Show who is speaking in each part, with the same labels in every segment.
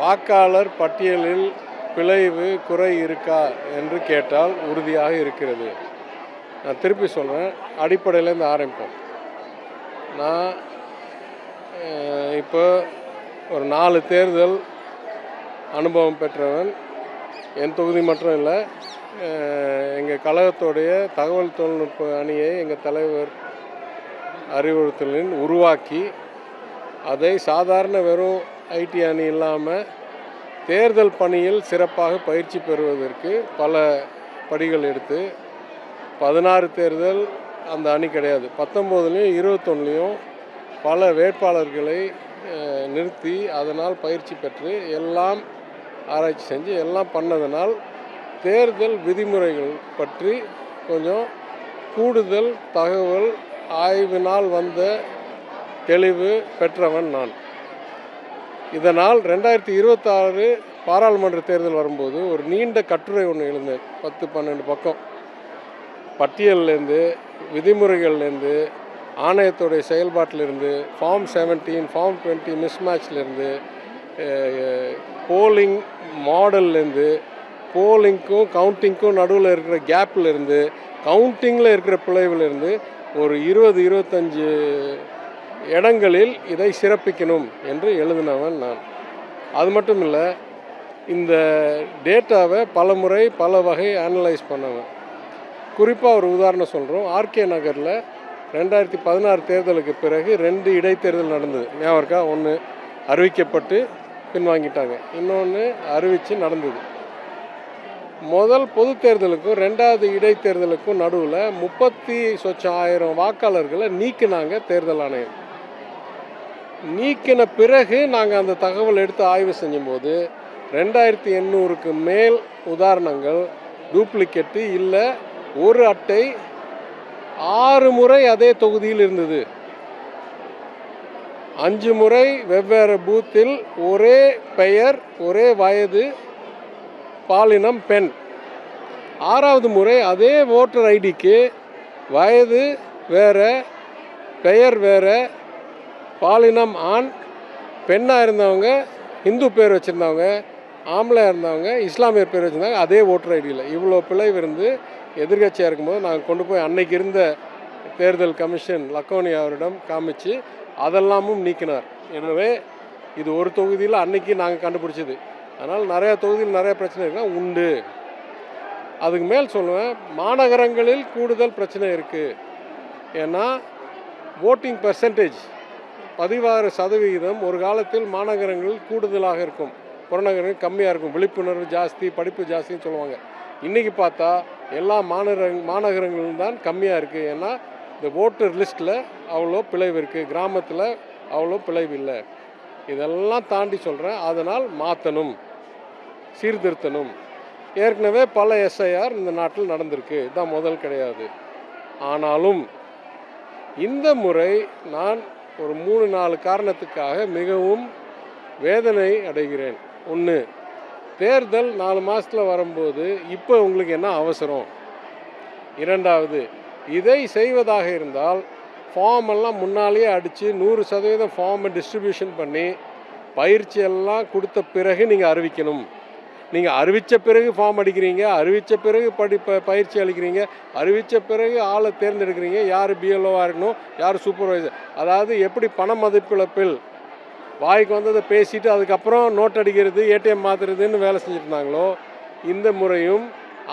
Speaker 1: வாக்காளர் பட்டியலில் பிழைவு குறை இருக்கா என்று கேட்டால் உறுதியாக இருக்கிறது. நான் திருப்பி சொல்கிறேன் அடிப்படையிலேருந்து ஆரம்பிப்போம். நான் இப்போ ஒரு நாலு தேர்தல் அனுபவம் பெற்றவன். என் தொகுதி மட்டும் இல்லை எங்கள் கழகத்தோடைய தகவல் தொழில்நுட்ப அணியை எங்கள் தலைவர் அறிவுறுத்தலின் உருவாக்கி அதை சாதாரண வெறும் ஐடி அணி இல்லாமல் தேர்தல் பணியில் சிறப்பாக பயிற்சி பெறுவதற்கு பல படிகள் எடுத்து பதினாறு தேர்தல் அந்த அணி கிடையாது. பத்தொம்போதுலேயும் இருபத்தொன்னுலேயும் பல வேட்பாளர்களை நிறுத்தி அதனால் பயிற்சி பெற்று எல்லாம் ஆராய்ச்சி செஞ்சு எல்லாம் பண்ணதனால் தேர்தல் விதிமுறைகள் பற்றி கொஞ்சம் கூடுதல் தகவல் ஆய்வினால் வந்த தெளிவு பெற்றவன் நான். இதனால் ரெண்டாயிரத்தி இருபத்தாறு பாராளுமன்ற தேர்தல் வரும்போது ஒரு நீண்ட கட்டுரை ஒன்று எழுந்தேன். பத்து பன்னெண்டு பக்கம். பட்டியல்லேருந்து விதிமுறைகள்லேருந்து ஆணையத்துடைய செயல்பாட்டிலிருந்து ஃபார்ம் செவன்டீன் ஃபார்ம் டுவெண்ட்டி மிஸ்மேட்ச்லேருந்து போலிங் மாடல்லேருந்து போலிங்க்கும் கவுண்டிங்க்கும் நடுவில் இருக்கிற கேப்பில் கவுண்டிங்கில் இருக்கிற பிழைவிலேருந்து ஒரு இருபது இருபத்தஞ்சு இடங்களில் இதை சிறப்பிக்கணும் என்று எழுதினவன் நான். அது மட்டும் இல்லை இந்த டேட்டாவை பல முறை பல வகை அனலைஸ் பண்ணவன். குறிப்பாக ஒரு உதாரணம் சொல்கிறோம் ஆர்கே நகரில் ரெண்டாயிரத்தி பதினாறு தேர்தலுக்கு பிறகு ரெண்டு இடைத்தேர்தல் நடந்தது. ஞாபகம் இருக்கா? ஒன்று அறிவிக்கப்பட்டு பின்வாங்கிட்டாங்க இன்னொன்று அறிவித்து நடந்தது. முதல் பொது தேர்தலுக்கும் ரெண்டாவது இடைத்தேர்தலுக்கும் நடுவில் முப்பத்தி சொச்சம் ஆயிரம் வாக்காளர்களை நீக்கினாங்க தேர்தல் ஆணையம். நீக்கின பிறகு நாங்கள் அந்த தகவல் எடுத்து ஆய்வு செஞ்சும்போது ரெண்டாயிரத்தி எண்ணூறுக்கு மேல் உதாரணங்கள் டூப்ளிகேட்டு இல்லை ஒரு அட்டை ஆறு முறை அதே தொகுதியில் இருந்தது. அஞ்சு முறை வெவ்வேறு பூத்தில் ஒரே பெயர் ஒரே வயது பாலினம் பெண். ஆறாவது முறை அதே ஓட்டர் ஐடிக்கு வயது வேற பெயர் வேற பாலினம் ஆண் பெண்ணாக இருந்தவங்க இந்து பேர் வச்சுருந்தவங்க ஆம்பளையாக இருந்தவங்க இஸ்லாமியர் பேர் வச்சுருந்தாங்க அதே ஓட்டர் ஐடியில் இவ்வளோ பிழைவு இருந்து எதிர்கட்சியாக இருக்கும்போது நாங்கள் கொண்டு போய் அன்னைக்கு இருந்த தேர்தல் கமிஷன் லக்கோனி அவரிடம் காமிச்சு அதெல்லாமும் நீக்கினார். எனவே இது ஒரு தொகுதியில் அன்னைக்கு நாங்கள் கண்டுபிடிச்சது. அதனால் நிறையா தொகுதியில் நிறைய பிரச்சனை இருக்குன்னா உண்டு. அதுக்கு மேல் சொல்லுவேன் மாநகரங்களில் கூடுதல் பிரச்சனை இருக்குது ஏன்னா ஓட்டிங் பர்சன்டேஜ் பதிவாறு சதவிகிதம் ஒரு காலத்தில் மாநகரங்களில் கூடுதலாக இருக்கும். புறநகரங்கள் கம்மியாக இருக்கும். விழிப்புணர்வு ஜாஸ்தி படிப்பு ஜாஸ்தின்னு சொல்லுவாங்க. இன்றைக்கி பார்த்தா எல்லா மாநகர மாநகரங்களும் தான் கம்மியாக இருக்குது ஏன்னா இந்த ஓட்டர் லிஸ்ட்டில் அவ்வளோ பிழைவு இருக்குது கிராமத்தில் அவ்வளோ பிளவு இல்லை. இதெல்லாம் தாண்டி சொல்கிறேன் அதனால் மாற்றணும் சீர்திருத்தணும். ஏற்கனவே பல எஸ்ஐஆர் இந்த நாட்டில் நடந்திருக்கு. இதுதான் முதல் கிடையாது. ஆனாலும் இந்த முறை நான் ஒரு மூணு நாலு காரணத்துக்காக மிகவும் வேதனை அடைகிறேன். ஒன்று தேர்தல் நாலு மாதத்தில் வரும்போது இப்போ உங்களுக்கு என்ன அவசரம்? இரண்டாவது இதை செய்வதாக இருந்தால் ஃபார்ம் எல்லாம் முன்னாலேயே அடித்து நூறு சதவீதம் ஃபார்மை டிஸ்ட்ரிபியூஷன் பண்ணி பயிற்சி எல்லாம் கொடுத்த பிறகு நீங்கள் அறிவிக்கணும். நீங்கள் அறிவித்த பிறகு ஃபார்ம் அடிக்கிறீங்க அறிவித்த பிறகு படி ப பயிற்சி அளிக்கிறீங்க அறிவித்த பிறகு ஆளை தேர்ந்தெடுக்கிறீங்க யார் பிஎல்ஓவாக இருக்கணும் யார் சூப்பர்வைசர் அதாவது எப்படி பண மதிப்பிழப்பில் வாய்க்கு வந்ததை பேசிட்டு அதுக்கப்புறம் நோட் அடிக்கிறது ஏடிஎம் மாற்றுறதுன்னு வேலை செஞ்சுருந்தாங்களோ இந்த முறையும்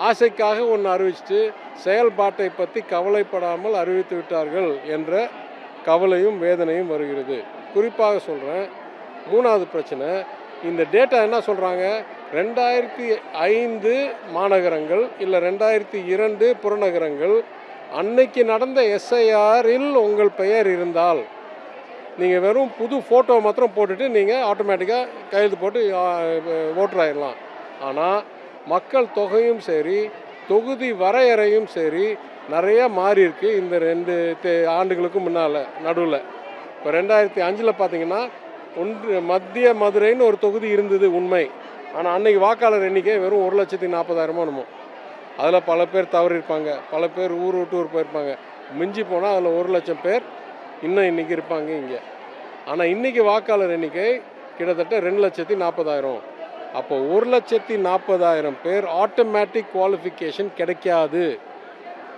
Speaker 1: ஆசைக்காக ஒன்று அறிவிச்சிட்டு செயல்பாட்டை பற்றி கவலைப்படாமல் அறிவித்து விட்டார்கள் என்ற கவலையும் வேதனையும் வருகிறது. குறிப்பாக சொல்கிறேன் மூணாவது பிரச்சனை இந்த டேட்டா என்ன சொல்கிறாங்க ரெண்டாயிரத்தி ஐந்து மாநகரங்கள் இல்லை ரெண்டாயிரத்தி இரண்டு புறநகரங்கள் அன்னைக்கு நடந்த எஸ்ஐஆரில் உங்கள் பெயர் இருந்தால் நீங்கள் வெறும் புது ஃபோட்டோ மாத்திரம் போட்டுட்டு நீங்கள் ஆட்டோமேட்டிக்காக கையெழுத்து போட்டு ஓட்டர் ஆனால் மக்கள் தொகையும் சரி தொகுதி வரையறையும் சரி நிறையா மாறியிருக்கு இந்த ரெண்டு தே ஆண்டுகளுக்கு முன்னால் நடுவில். இப்போ ரெண்டாயிரத்தி அஞ்சில் பார்த்தீங்கன்னா ஒன்று மத்திய மதுரைன்னு ஒரு தொகுதி இருந்தது உண்மை. ஆனால் அன்னைக்கு வாக்காளர் எண்ணிக்கை வெறும் ஒரு லட்சத்தி நாற்பதாயிரமோ என்னமோ. அதில் பல பேர் தவறியிருப்பாங்க. பல பேர் ஊர் விட்டு ஊர் போயிருப்பாங்க. மிஞ்சி போனால் அதில் ஒரு லட்சம் பேர் இன்னும் இன்றைக்கி இருப்பாங்க இங்கே. ஆனால் இன்றைக்கி வாக்காளர் எண்ணிக்கை கிட்டத்தட்ட ரெண்டு லட்சத்தி நாற்பதாயிரம் அப்போ ஒரு லட்சத்தி நாற்பதாயிரம் பேர் ஆட்டோமேட்டிக் குவாலிஃபிகேஷன் கிடைக்காது.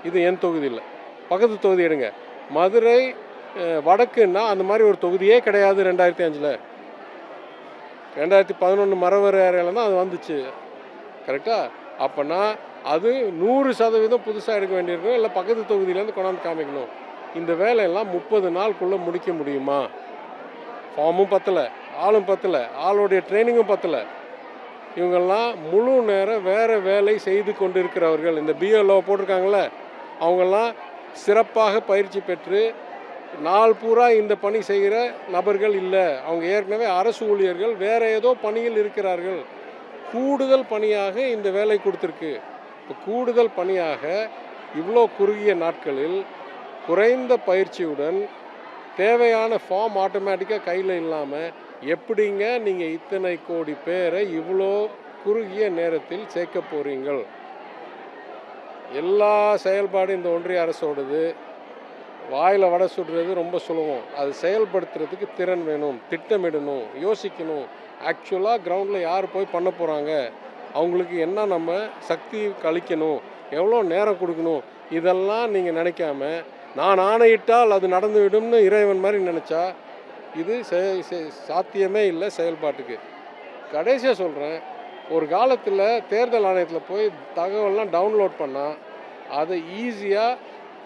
Speaker 1: இது என் தொகுதியில். பக்கத்து தொகுதி எடுங்க. மதுரை வடக்குன்னா அந்த மாதிரி ஒரு தொகுதியே கிடையாது ரெண்டாயிரத்தி அஞ்சில். ரெண்டாயிரத்தி பதினொன்று மரவர் ஏரியாவில் தான் அது வந்துச்சு. கரெக்டாக அப்போனா அது நூறு சதவீதம் புதுசாக எடுக்க வேண்டியிருக்கும். இல்லை பக்கத்து தொகுதியிலேருந்து கொண்டாந்து காமிக்கணும். இந்த வேலையெல்லாம் முப்பது நாளுக்குள்ளே முடிக்க முடியுமா? ஃபார்மும் பத்தலை ஆளும் பத்தலை ஆளுடைய ட்ரைனிங்கும் பத்தலை. இவங்கெல்லாம் முழு நேரம் வேறு வேலை செய்து கொண்டிருக்கிறவர்கள். இந்த பிஎல்ஓ போட்டிருக்காங்களே அவங்கெல்லாம் சிறப்பாக பயிற்சி பெற்று நாள் பூரா இந்த பணி செய்கிற நபர்கள் இல்லை. அவங்க ஏற்கனவே அரசு ஊழியர்கள் வேறு ஏதோ பணியில் இருக்கிறார்கள். கூடுதல் பணியாக இந்த வேலை கொடுத்துருக்கு. இப்போ கூடுதல் பணியாக இவ்வளோ குறுகிய நாட்களில் குறைந்த பயிற்சியுடன் தேவையான ஃபார்ம் ஆட்டோமேட்டிக்காக கையில் இல்லாமல் எப்படிங்க நீங்கள் இத்தனை கோடி பேரை இவ்வளோ குறுகிய நேரத்தில் சேர்க்க போகிறீங்கள் எல்லா செயல்பாடும் இந்த ஒன்றிய அரசோடது. வாயில் வடை சுடுறது ரொம்ப சுலபம். அது செயல்படுத்துறதுக்கு திறன் வேணும் திட்டமிடணும் யோசிக்கணும். ஆக்சுவலாக கிரவுண்டில் யார் போய் பண்ண போகிறாங்க அவங்களுக்கு என்ன நம்ம சக்தி கழிக்கணும் எவ்வளோ நேரம் கொடுக்கணும்? இதெல்லாம் நீங்கள் நினைக்காம நான் ஆணையிட்டால் அது நடந்துவிடும்னு இறைவன் மாதிரி நினச்சா இது செ- சாத்தியமே இல்லை செயல்பாட்டுக்கு. கடைசியாக சொல்கிறேன் ஒரு காலத்தில் தேர்தல் ஆணையத்தில் போய் தகவல்லாம் டவுன்லோட் பண்ணால் அதை ஈஸியாக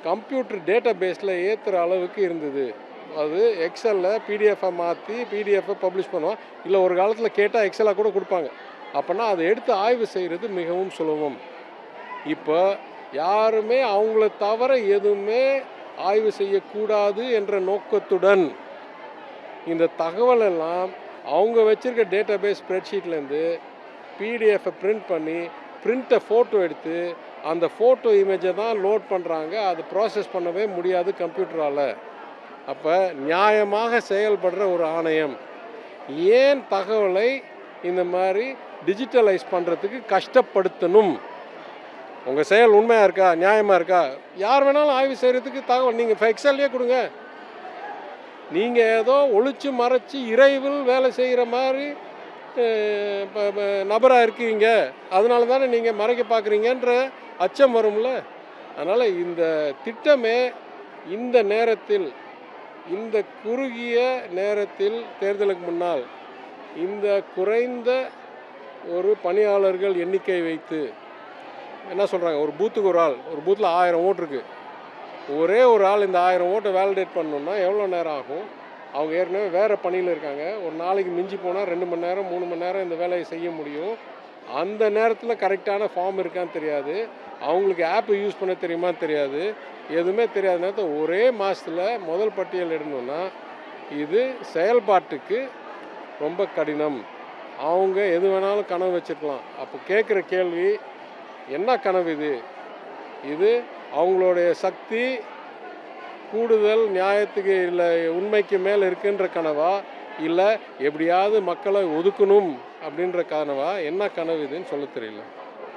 Speaker 1: கம்ப்யூட்டர் டேட்டா பேஸில் ஏற்றுற அளவுக்கு இருந்தது. அது எக்ஸலில் பிடிஎஃபை மாற்றி பிடிஎஃபை பப்ளிஷ் பண்ணுவோம். இல்லை ஒரு காலத்தில் கேட்டால் எக்ஸலாக கூட கொடுப்பாங்க. அப்போனா அதை எடுத்து ஆய்வு செய்கிறது மிகவும் சுலபம். இப்போ யாருமே அவங்கள தவிர எதுவுமே ஆய்வு செய்யக்கூடாது என்ற நோக்கத்துடன் இந்த தகவல் எல்லாம் அவங்க வச்சுருக்க டேட்டா பேஸ் ஸ்ப்ரெட்ஷீட்லேருந்து பிடிஎஃப்பை பிரிண்ட் பண்ணி பிரிண்ட்டை ஃபோட்டோ எடுத்து அந்த ஃபோட்டோ இமேஜை தான் லோட் பண்ணுறாங்க அது ப்ராசஸ் பண்ணவே முடியாது கம்ப்யூட்டரால் அப்போ நியாயமாக செயல்படுற ஒரு ஆணையம். ஏன் தகவலை இந்த மாதிரி டிஜிட்டலைஸ் பண்ணுறதுக்கு கஷ்டப்படுத்தணும்? உங்கள் செயல் உண்மையாக இருக்கா? நியாயமாக இருக்கா? யார் வேணாலும் ஆய்வு செய்கிறதுக்கு தகவல் நீங்கள் எக்ஸல்லே கொடுங்க. நீங்கள் ஏதோ ஒழிச்சு மறைச்சு இறைவில் வேலை செய்கிற மாதிரி நபராக இருக்கீங்க அதனால தானே நீங்கள் மறைக்க பார்க்குறீங்கன்ற அச்சம் வரும்ல? அதனால் இந்த திட்டமே இந்த நேரத்தில் இந்த குறுகிய நேரத்தில் தேர்தலுக்கு முன்னால் இந்த குறைந்த ஒரு பணியாளர்கள் எண்ணிக்கை வைத்து என்ன சொல்கிறாங்க ஒரு பூத்துக்கு ஒரு ஆள் ஒரு பூத்தில் ஆயிரம் ஓட்டு இருக்குது ஒரே ஒரு ஆள் இந்த ஆயிரம் ஓட்டை வேலிடேட் பண்ணணுன்னா எவ்வளோ நேரம் ஆகும்? அவங்க ஏற்கனவே வேறு பணியில் இருக்காங்க. ஒரு நாளைக்கு மிஞ்சி போனால் ரெண்டு மணி நேரம் மூணு மணி நேரம் இந்த வேலையை செய்ய முடியும். அந்த நேரத்தில் கரெக்டான ஃபார்ம் இருக்கான்னு தெரியாது. அவங்களுக்கு ஆப்பை யூஸ் பண்ண தெரியுமா தெரியாது. எதுவுமே தெரியாத நேரத்தில் ஒரே மாதத்தில் முதல் பட்டியல் இடணும்னா இது செயல்பாட்டுக்கு ரொம்ப கடினம். அவங்க எது வேணாலும் கனவு வச்சுருக்கலாம். அப்போ கேட்குற கேள்வி என்ன கனவு இது? இது அவங்களுடைய சக்தி கூடுதல் நியாயத்துக்கு இல்லை உண்மைக்கு மேல் இருக்குன்ற கனவா? இல்லை எப்படியாவது மக்களை ஒதுக்கணும் அப்படின்ற கனவா? என்ன கனவு இதுன்னு சொல்ல தெரியல.